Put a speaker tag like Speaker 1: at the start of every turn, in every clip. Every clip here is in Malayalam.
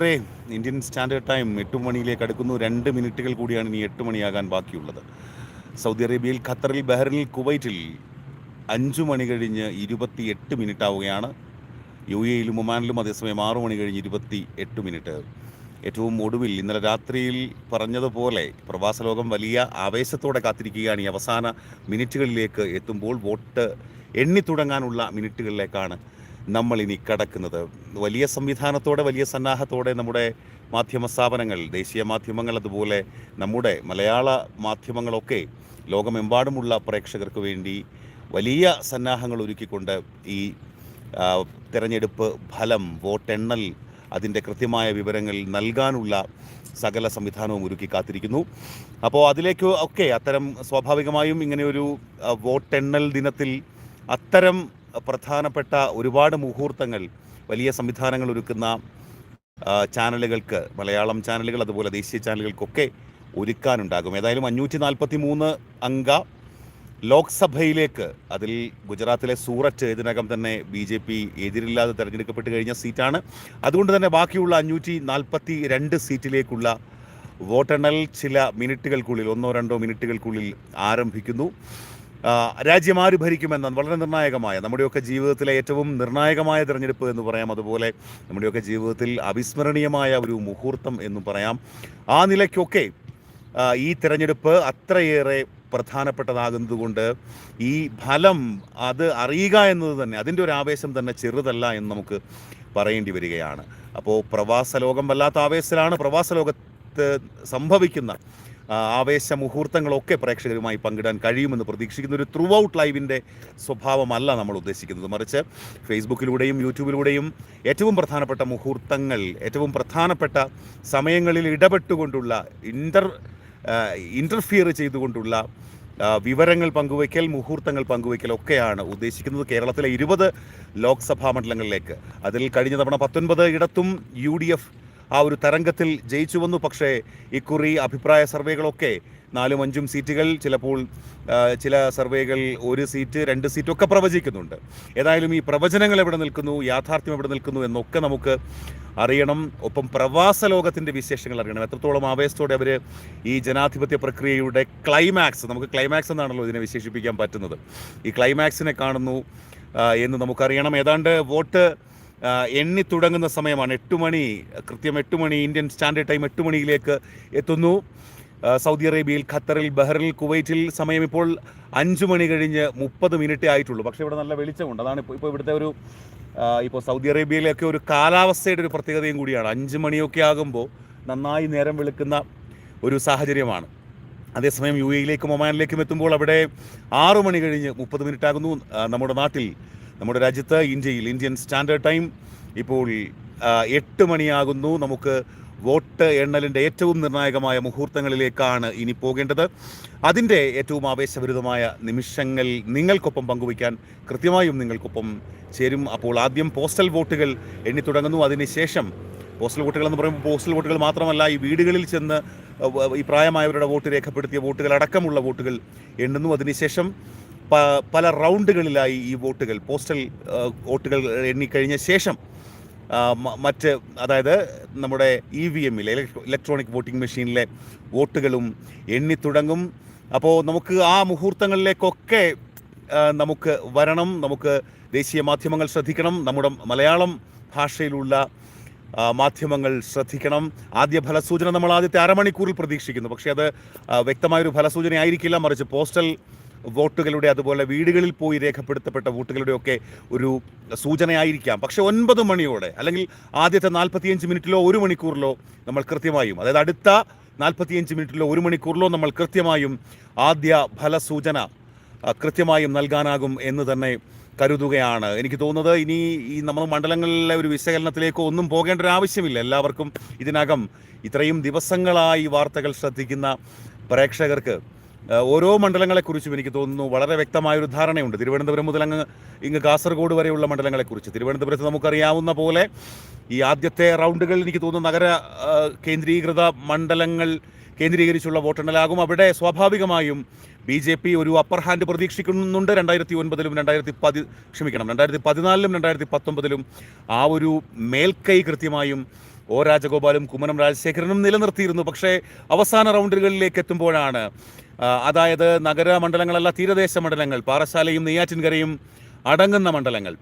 Speaker 1: ഇത്രേ ഇന്ത്യൻ സ്റ്റാൻഡേർഡ് ടൈം എട്ട് മണിയിലേക്ക് അടുക്കുന്നു. രണ്ട് മിനിറ്റുകൾ കൂടിയാണ് ഇനി എട്ട് മണിയാകാൻ ബാക്കിയുള്ളത്. സൗദി അറേബ്യയിൽ ഖത്തറിൽ ബഹ്റിനിൽ കുവൈറ്റിൽ അഞ്ചു മണി കഴിഞ്ഞ് ഇരുപത്തി എട്ട് മിനിറ്റ് ആവുകയാണ് യു എയിലും ഒമാനിലും അതേസമയം ആറു മണി കഴിഞ്ഞ് ഇരുപത്തി എട്ട് മിനിറ്റ്. ഏറ്റവും ഒടുവിൽ ഇന്നലെ രാത്രിയിൽ പറഞ്ഞതുപോലെ പ്രവാസ ലോകം വലിയ ആവേശത്തോടെ കാത്തിരിക്കുകയാണ്. ഈ അവസാന മിനിറ്റുകളിലേക്ക് എത്തുമ്പോൾ വോട്ട് എണ്ണി തുടങ്ങാനുള്ള മിനിറ്റുകളിലേക്കാണ് നമ്മൾ ഇനി കടക്കുന്നത്. വലിയ സംവിധാനത്തോടെ വലിയ സന്നാഹത്തോടെ നമ്മുടെ മാധ്യമ സ്ഥാപനങ്ങൾ ദേശീയ മാധ്യമങ്ങൾ അതുപോലെ നമ്മുടെ മലയാള മാധ്യമങ്ങളൊക്കെ ലോകമെമ്പാടുമുള്ള പ്രേക്ഷകർക്ക് വേണ്ടി വലിയ സന്നാഹങ്ങൾ ഒരുക്കിക്കൊണ്ട് ഈ തിരഞ്ഞെടുപ്പ് ഫലം വോട്ടെണ്ണൽ അതിന്റെ കൃത്യമായ വിവരങ്ങൾ നൽകാനുള്ള സകല സംവിധാനവും ഒരുക്കി കാത്തിരിക്കുന്നു. അപ്പോൾ അതിലേക്ക് ഒക്കെ അത്തരം സ്വാഭാവികമായും ഇങ്ങനെയൊരു വോട്ടെണ്ണൽ ദിനത്തിൽ അത്തരം പ്രധാനപ്പെട്ട ഒരുപാട് മുഹൂർത്തങ്ങൾ വലിയ സംവിധാനങ്ങൾ ഒരുക്കുന്ന ചാനലുകൾക്ക് മലയാളം ചാനലുകൾ അതുപോലെ ദേശീയ ചാനലുകൾക്കൊക്കെ ഒരുക്കാനുണ്ടാകും. ഏതായാലും അഞ്ഞൂറ്റി നാൽപ്പത്തി മൂന്ന് അംഗ ലോക്സഭയിലേക്ക് അതിൽ ഗുജറാത്തിലെ സൂററ്റ് ഇതിനകം തന്നെ ബി ജെ പി എതിരില്ലാതെ തെരഞ്ഞെടുക്കപ്പെട്ട് കഴിഞ്ഞ സീറ്റാണ്. അതുകൊണ്ട് തന്നെ ബാക്കിയുള്ള അഞ്ഞൂറ്റി നാൽപ്പത്തി രണ്ട് സീറ്റിലേക്കുള്ള വോട്ടെണ്ണൽ ചില മിനിറ്റുകൾക്കുള്ളിൽ ഒന്നോ രണ്ടോ മിനിറ്റുകൾക്കുള്ളിൽ ആരംഭിക്കുന്നു. രാജ്യം ആര് ഭരിക്കുമെന്ന വളരെ നിർണായകമായ നമ്മുടെയൊക്കെ ജീവിതത്തിലെ ഏറ്റവും നിർണായകമായ തിരഞ്ഞെടുപ്പ് എന്ന് പറയാം. അതുപോലെ നമ്മുടെയൊക്കെ ജീവിതത്തിൽ അവിസ്മരണീയമായ ഒരു മുഹൂർത്തം എന്ന് പറയാം. ആ നിലയ്ക്കൊക്കെ ഈ തിരഞ്ഞെടുപ്പ് അത്രയേറെ പ്രധാനപ്പെട്ടതാകുന്നതുകൊണ്ട് ഈ ഫലം അത് അറിയുക എന്നത് തന്നെ അതിന്റെ ഒരു ആവേശം തന്നെ ചെറുതല്ല എന്ന് നമുക്ക് പറയേണ്ടി വരികയാണ്. അപ്പോൾ പ്രവാസ ലോകം വല്ലാത്ത ആവേശത്തിലാണ് പ്രവാസ ലോകത്ത് സംഭവിക്കുന്ന ആവേശ മുഹൂർത്തങ്ങളൊക്കെ പ്രേക്ഷകരുമായി പങ്കിടാൻ കഴിയുമെന്ന് പ്രതീക്ഷിക്കുന്ന ഒരു ത്രൂ ഔട്ട് ലൈവിന്റെ സ്വഭാവമല്ല നമ്മൾ ഉദ്ദേശിക്കുന്നത്. മറിച്ച് ഫേസ്ബുക്കിലൂടെയും യൂട്യൂബിലൂടെയും ഏറ്റവും പ്രധാനപ്പെട്ട മുഹൂർത്തങ്ങൾ ഏറ്റവും പ്രധാനപ്പെട്ട സമയങ്ങളിൽ ഇടപെട്ടുകൊണ്ടുള്ള ഇന്റർ ഇന്റർഫിയർ ചെയ്തുകൊണ്ടുള്ള വിവരങ്ങൾ പങ്കുവയ്ക്കൽ മുഹൂർത്തങ്ങൾ പങ്കുവയ്ക്കൽ ഒക്കെയാണ് ഉദ്ദേശിക്കുന്നത് കേരളത്തിലെ ഇരുപത് ലോക്സഭാ മണ്ഡലങ്ങളിലേക്ക്. അതിൽ കഴിഞ്ഞ തവണ പത്തൊൻപത് ഇടത്തും യു ഡി എഫ് ആ ഒരു തരംഗത്തിൽ ജയിച്ചു വന്നു. പക്ഷേ ഇക്കുറി അഭിപ്രായ സർവേകളൊക്കെ നാലും അഞ്ചും സീറ്റുകൾ ചിലപ്പോൾ ചില സർവേകൾ ഒരു സീറ്റ് രണ്ട് സീറ്റൊക്കെ പ്രവചിക്കുന്നുണ്ട്. ഏതായാലും ഈ പ്രവചനങ്ങൾ എവിടെ നിൽക്കുന്നു യാഥാർത്ഥ്യം എവിടെ നിൽക്കുന്നു എന്നൊക്കെ നമുക്ക് അറിയണം. ഒപ്പം പ്രവാസ ലോകത്തിന്റെ വിശേഷങ്ങൾ അറിയണം. എത്രത്തോളം ആവേശത്തോടെ അവർ ഈ ജനാധിപത്യ പ്രക്രിയയുടെ ക്ലൈമാക്സ് നമുക്ക് ക്ലൈമാക്സ് എന്നാണല്ലോ ഇതിനെ വിശേഷിപ്പിക്കാൻ പറ്റുന്നത്. ഈ ക്ലൈമാക്സിനെ കാണുന്നു എന്ന് നമുക്കറിയണം. ഏതാണ്ട് വോട്ട് എണ്ണി തുടങ്ങുന്ന സമയമാണ് എട്ട് മണി കൃത്യം എട്ട് മണി ഇന്ത്യൻ സ്റ്റാൻഡേർഡ് ടൈം എട്ട് മണിയിലേക്ക് എത്തുന്നു. സൗദി അറേബ്യയിൽ ഖത്തറിൽ ബഹ്റിൽ കുവൈറ്റിൽ സമയം ഇപ്പോൾ അഞ്ച് മണി കഴിഞ്ഞ് മുപ്പത് മിനിറ്റ് ആയിട്ടുള്ളൂ. പക്ഷേ ഇവിടെ നല്ല വെളിച്ചമുണ്ട്. അതാണ് ഇപ്പോൾ ഇപ്പോൾ ഇവിടുത്തെ ഒരു ഇപ്പോൾ സൗദി അറേബ്യയിലൊക്കെ ഒരു കാലാവസ്ഥയുടെ ഒരു പ്രത്യേകതയും കൂടിയാണ്. അഞ്ച് മണിയൊക്കെ ആകുമ്പോൾ നന്നായി നേരം വെളുക്കുന്ന ഒരു സാഹചര്യമാണ്. അതേസമയം യു എയിലേക്കും ഒമാനിലേക്കും എത്തുമ്പോൾ അവിടെ ആറു മണി കഴിഞ്ഞ് മുപ്പത് മിനിറ്റ് ആകുന്നു. നമ്മുടെ നാട്ടിൽ നമ്മുടെ രാജ്യത്ത് ഇന്ത്യയിൽ ഇന്ത്യൻ സ്റ്റാൻഡേർഡ് ടൈം ഇപ്പോൾ എട്ട് മണിയാകുന്നു. നമുക്ക് വോട്ട് എണ്ണലിന്റെ ഏറ്റവും നിർണായകമായ മുഹൂർത്തങ്ങളിലേക്കാണ് ഇനി പോകേണ്ടത്. അതിന്റെ ഏറ്റവും ആവേശഭരിതമായ നിമിഷങ്ങൾ നിങ്ങൾക്കൊപ്പം പങ്കുവയ്ക്കാൻ കൃത്യമായും നിങ്ങൾക്കൊപ്പം ചേരും. അപ്പോൾ ആദ്യം പോസ്റ്റൽ വോട്ടുകൾ എണ്ണി തുടങ്ങുന്നു. അതിനുശേഷം പോസ്റ്റൽ വോട്ടുകൾ എന്ന് പറയുമ്പോൾ പോസ്റ്റൽ വോട്ടുകൾ മാത്രമല്ല ഈ വീടുകളിൽ ചെന്ന് ഈ പ്രായമായവരുടെ വോട്ട് രേഖപ്പെടുത്തിയ വോട്ടുകൾ അടക്കമുള്ള വോട്ടുകൾ എണ്ണുന്നു. അതിനുശേഷം പല റൗണ്ടുകളിലായി ഈ വോട്ടുകൾ പോസ്റ്റൽ വോട്ടുകൾ എണ്ണിക്കഴിഞ്ഞ ശേഷം മറ്റ് അതായത് നമ്മുടെ ഇ വി എമ്മിലെ ഇലക്ട്രോണിക് വോട്ടിംഗ് മെഷീനിലെ വോട്ടുകളും എണ്ണി തുടങ്ങും. അപ്പോൾ നമുക്ക് ആ മുഹൂർത്തങ്ങളിലേക്കൊക്കെ നമുക്ക് വരണം നമുക്ക് ദേശീയ മാധ്യമങ്ങൾ ശ്രദ്ധിക്കണം നമ്മുടെ മലയാളം ഭാഷയിലുള്ള മാധ്യമങ്ങൾ ശ്രദ്ധിക്കണം. ആദ്യ ഫലസൂചന നമ്മൾ ആദ്യത്തെ അരമണിക്കൂറിൽ പ്രതീക്ഷിക്കുന്നു. പക്ഷേ അത് വ്യക്തമായൊരു ഫലസൂചന ആയിരിക്കില്ല മറിച്ച് പോസ്റ്റൽ വോട്ടുകളുടെ അതുപോലെ വീടുകളിൽ പോയി രേഖപ്പെടുത്തപ്പെട്ട വോട്ടുകളുടെ ഒക്കെ ഒരു സൂചനയായിരിക്കാം. പക്ഷേ ഒൻപത് മണിയോടെ അല്ലെങ്കിൽ ആദ്യത്തെ നാൽപ്പത്തിയഞ്ച് മിനിറ്റിലോ ഒരു മണിക്കൂറിലോ നമ്മൾ കൃത്യമായും അതായത് അടുത്ത നാൽപ്പത്തിയഞ്ച് മിനിറ്റിലോ ഒരു മണിക്കൂറിലോ നമ്മൾ കൃത്യമായും ആദ്യ ഫലസൂചന കൃത്യമായും നൽകാനാകും എന്ന് തന്നെ കരുതുകയാണ്. എനിക്ക് തോന്നുന്നത് ഇനി ഈ നമ്മൾ മണ്ഡലങ്ങളിലെ ഒരു വിശകലനത്തിലേക്കോ ഒന്നും പോകേണ്ട ഒരു ആവശ്യമില്ല. എല്ലാവർക്കും ഇതിനകം ഇത്രയും ദിവസങ്ങളായി വാർത്തകൾ ശ്രദ്ധിക്കുന്ന പ്രേക്ഷകർക്ക് ഓരോ മണ്ഡലങ്ങളെക്കുറിച്ചും എനിക്ക് തോന്നുന്നു വളരെ വ്യക്തമായൊരു ധാരണയുണ്ട്. തിരുവനന്തപുരം മുതൽ അങ്ങ് ഇങ്ങ് കാസർഗോഡ് വരെയുള്ള മണ്ഡലങ്ങളെക്കുറിച്ച്. തിരുവനന്തപുരത്ത് നമുക്കറിയാവുന്ന പോലെ ഈ ആദ്യത്തെ റൗണ്ടുകൾ എനിക്ക് തോന്നുന്നു നഗര കേന്ദ്രീകൃത മണ്ഡലങ്ങൾ കേന്ദ്രീകരിച്ചുള്ള വോട്ടെണ്ണലാകും. അവിടെ സ്വാഭാവികമായും ബി ജെ പി ഒരു അപ്പർ ഹാൻഡ് പ്രതീക്ഷിക്കുന്നുണ്ട്. രണ്ടായിരത്തി ഒൻപതിലും രണ്ടായിരത്തി പതി ക്ഷമിക്കണം രണ്ടായിരത്തി പതിനാലിലും രണ്ടായിരത്തി പത്തൊമ്പതിലും ആ ഒരു മേൽക്കൈ കൃത്യമായും ഒ രാജഗോപാലും കുമ്മനം രാജശേഖരനും നിലനിർത്തിയിരുന്നു. പക്ഷേ അവസാന റൗണ്ടുകളിലേക്ക് എത്തുമ്പോഴാണ് ആ, നഗര മണ്ഡലങ്ങളല്ല തീരദേശ മണ്ഡലങ്ങൾ പാറശാലയും നെയ്യാറ്റിൻകരയും അടങ്ങുന്ന മണ്ഡലങ്ങൾ.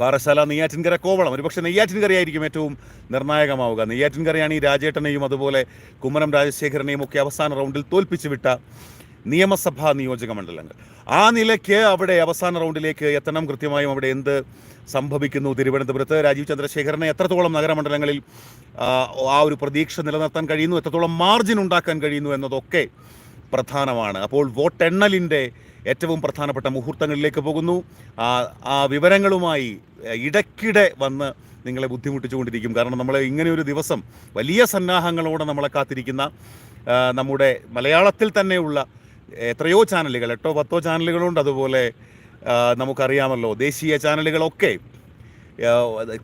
Speaker 1: പാറശാല നെയ്യാറ്റിൻകര കോവളം. ഒരുപക്ഷെ നെയ്യാറ്റിൻകരയായിരിക്കും ഏറ്റവും നിർണായകമാവുക. നെയ്യാറ്റിൻകരയാണ് ഈ രാജേട്ടനെയും അതുപോലെ കുമ്മനം രാജശേഖരനെയും ഒക്കെ അവസാന റൗണ്ടിൽ തോൽപ്പിച്ചു വിട്ട നിയമസഭാ നിയോജക മണ്ഡലങ്ങൾ. ആ നിലയ്ക്ക് അവിടെ അവസാന റൗണ്ടിലേക്ക് എത്തണം. കൃത്യമായും അവിടെ എന്ത് സംഭവിക്കുന്നു? തിരുവനന്തപുരത്ത് രാജീവ് ചന്ദ്രശേഖരനെ എത്രത്തോളം നഗരമണ്ഡലങ്ങളിൽ ആ ഒരു പ്രതീക്ഷ നിലനിർത്താൻ കഴിയുന്നു? എത്രത്തോളം മാർജിൻ ഉണ്ടാക്കാൻ കഴിയുന്നു എന്നതൊക്കെ പ്രധാനമാണ്. അപ്പോൾ വോട്ടെണ്ണലിന്റെ ഏറ്റവും പ്രധാനപ്പെട്ട മുഹൂർത്തങ്ങളിലേക്ക് പോകുന്നു. ആ വിവരങ്ങളുമായി ഇടയ്ക്കിടെ വന്ന് നിങ്ങളെ ബുദ്ധിമുട്ടിച്ചുകൊണ്ടിരിക്കും. കാരണം നമ്മൾ ഇങ്ങനെ ഒരു ദിവസം വലിയ സന്നാഹങ്ങളോടെ നമ്മളെ കാത്തിരിക്കുന്ന നമ്മുടെ മലയാളത്തിൽ തന്നെയുള്ള എത്രയോ ചാനലുകൾ എട്ടോ പത്തോ ചാനലുകളുണ്ട്. അതുപോലെ നമുക്കറിയാമല്ലോ ദേശീയ ചാനലുകളൊക്കെ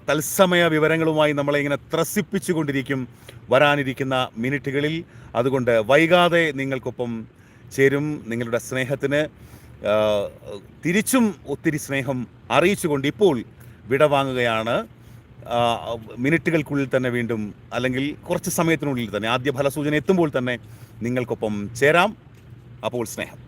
Speaker 1: തത്സമയ വിവരങ്ങളുമായി നമ്മളെ ഇങ്ങനെ ത്രസിപ്പിച്ചുകൊണ്ടിരിക്കും വരാനിരിക്കുന്ന മിനിറ്റുകളിൽ. അതുകൊണ്ട് വൈകാതെ നിങ്ങൾക്കൊപ്പം ചേരും നിങ്ങളുടെ സ്നേഹത്തിന്. തിരിച്ചും ഒത്തിരി സ്നേഹം അറിയിച്ചുകൊണ്ട് ഇപ്പോൾ വിടവാങ്ങുകയാണ് മിനിറ്റുകൾക്കുള്ളിൽ തന്നെ വീണ്ടും അല്ലെങ്കിൽ കുറച്ച് സമയത്തിനുള്ളിൽ തന്നെ ആദ്യ ഫലസൂചന എത്തുമ്പോൾ തന്നെ നിങ്ങൾക്കൊപ്പം ചേരാം. അപ്പോൾ സ്നേഹം.